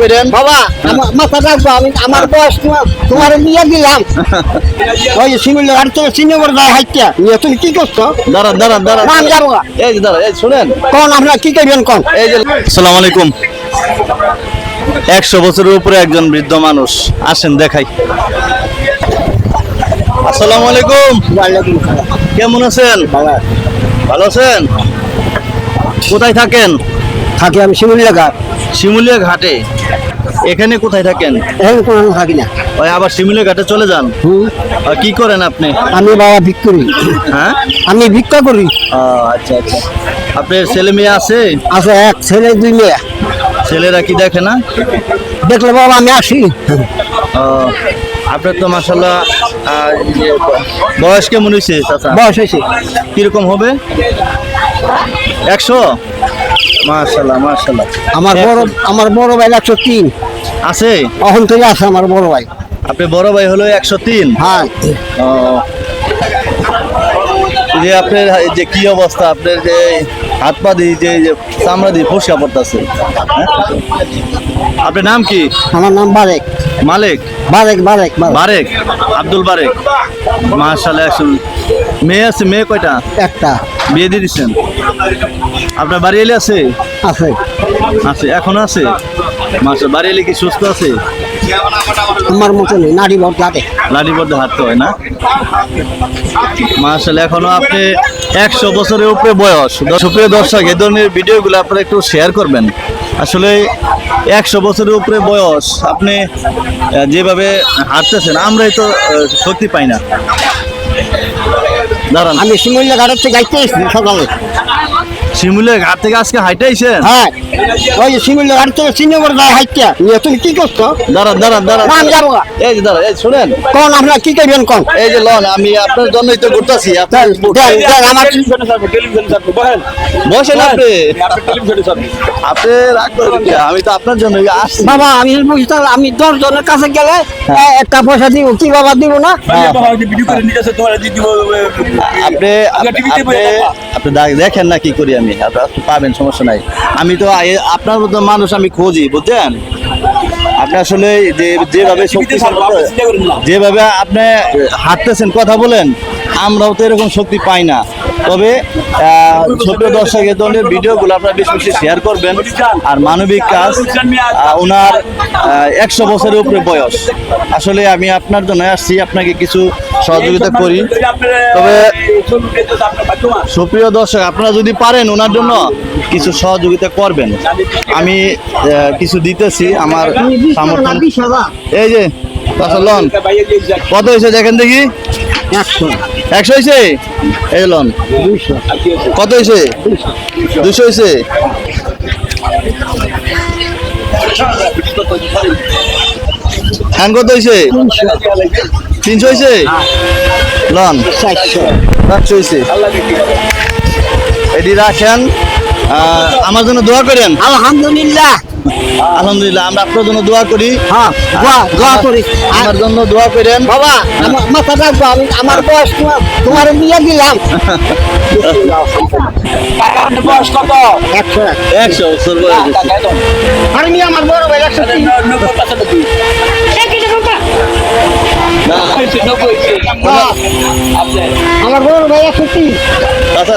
করেন। বাবা মাথা রাখব আমি আমার বয়স তোমার তোমার দিলাম। ওই যে সিমিল গাড়ি চিনে করে যায় হাইটিয়া নিয়ে তুমি কি করছ? দাঁড়ান দাঁড়ান দাঁড়ান। নাম যাব এই যে দাঁড়ান এই শুনেন। কোন আপনার কি করবেন কোন? এই যে আসসালামু আলাইকুম। একশো বছরের উপরে একজন বৃদ্ধ মানুষ আসেন দেখাই। আসসালামু আলাইকুম। কেমন আছেন? ভালো আছেন? কোথায় থাকেন? থাকি আমি সিমিল ঘাট শিমুলিয়া ঘাটে। এখানে কোথায় থাকেন? এখন কোনো থাকি না। ওই আবার শিমুলিয়া ঘাটে চলে যান। আর কি করেন আপনি? আমি বাবা ভিক করি হ্যাঁ? আমি ভিক্ষা করি। আচ্ছা আচ্ছা। আপনার ছেলে মেয়ে আছে? আছে এক ছেলে দুই মেয়ে। ছেলেরা কি দেখে না? দেখলে বাবা আমি আসি। আপনার তো মাসাল্লাহ বয়স কেমন হয়েছে বয়স হয়েছে কীরকম হবে? একশো? মাশাল্লাহ মাশাল্লাহ আমার বড় আমার বড় ভাই একশো তিন। আছে? অহন থেকে আছে আমার বড় ভাই। আপনি বড় ভাই হলো একশো তিন? হ্যাঁ। যে আপনার যে কি অবস্থা আপনার যে হাত পা দিয়ে যে চামড়া দিয়ে ফসকা পড়তেছে আপনার নাম কি? আমার নাম বারেক। মালিক? বারেক বারেক বারেক। আব্দুল বারেক। মাশাল্লাহ একশো মেয়ে আছে মেয়ে কয়টা? একটা। বিয়ে দিয়ে দিচ্ছেন আপনার বাড়ি এলে আছে? আছে। আছে এখন আছে? মাসে বাড়ি এলে কি সুস্থ আছে? আমার মতো নেই নারী ভর যাতে লাঠি পড়তে হাঁটতে হয় না? মার্শাল এখনও আপনি একশো বছরের উপরে বয়স। সুপ্রিয় দর্শক এ ধরনের ভিডিওগুলো আপনারা একটু শেয়ার করবেন। আসলে একশো বছরের উপরে বয়স আপনি যেভাবে হাঁটতেছেন আমরাই তো শক্তি পাই না। আমি শিমুল্লা ঘাটের থেকে গাইতে সকালে। শিমুলের ঘাট থেকে আজকে হাইটে আইছেন হ্যাঁ। ওই যে শিমুল্লা ঘাটের থেকে চিনে করে যায় হাইটিয়া নিয়ে তুমি কি করছ? দাঁড়ান দাঁড়ান দাঁড়ান। নাম যাব এই যে দাঁড়ান এই শুনেন। কোন আপনার কি করবেন কোন? এই যে লন আমি আপনার জন্যই তো ঘুরতেছি আপনার আমার বসেন। আপনি আপনি। রাগ করবেন আমি তো আপনার জন্য আসছি। বাবা আমি বুঝতে আমি দশ জনের কাছে গেলে একটা পয়সা দিব কি বাবা দিব না? আপনি আপনি আপনি দেখেন না কি করি আমি। আপনি আপনি পাবেন সমস্যা নাই। আমি তো আপনার মতো মানুষ আমি খুঁজি বুঝছেন? আপনি আসলে যে যেভাবে যেভাবে আপনি হাঁটতেছেন কথা বলেন আমরাও তো এরকম শক্তি পাই না। তবে ছোট দর্শক এ ধরনের ভিডিওগুলো আপনারা বেশি বেশি শেয়ার করবেন। আর মানবিক কাজ ওনার একশো বছরের উপরে বয়স। আসলে আমি আপনার জন্য আসছি, আপনাকে কিছু সহযোগিতা করি। তবে, সুপ্রিয় দর্শক, আপনারা যদি পারেন ওনার জন্য কিছু সহযোগিতা করবেন। আমি কিছু দিতেছি আমার সামর্থ্য। এই যে কত হয়েছে দেখেন দেখি। একশো। একশো হয়েছে? এই কত হয়েছে? দুশো হয়েছে? হ্যান কত হয়েছে? তিনশো হয়েছে? লন। চারশো। চারশো হয়েছে। এটি রাখেন। আমার জন্য দোয়া করেন। আলহামদুলিল্লাহ। আলহামদুলিল্লাহ আমরা আপনার জন্য দোয়া করি। হ্যাঁ দোয়া দোয়া করি। আমার জন্য দোয়া করেন। বাবা আমার মাথা রাখব আমি আমার বয়স তোমার বিয়ে দিলাম। বয়স কত? একশো একশো। বছর বয়স। আর আমি আমার বড় ভাই একশো আমার বড় ভাই একশো তিন। আচ্ছা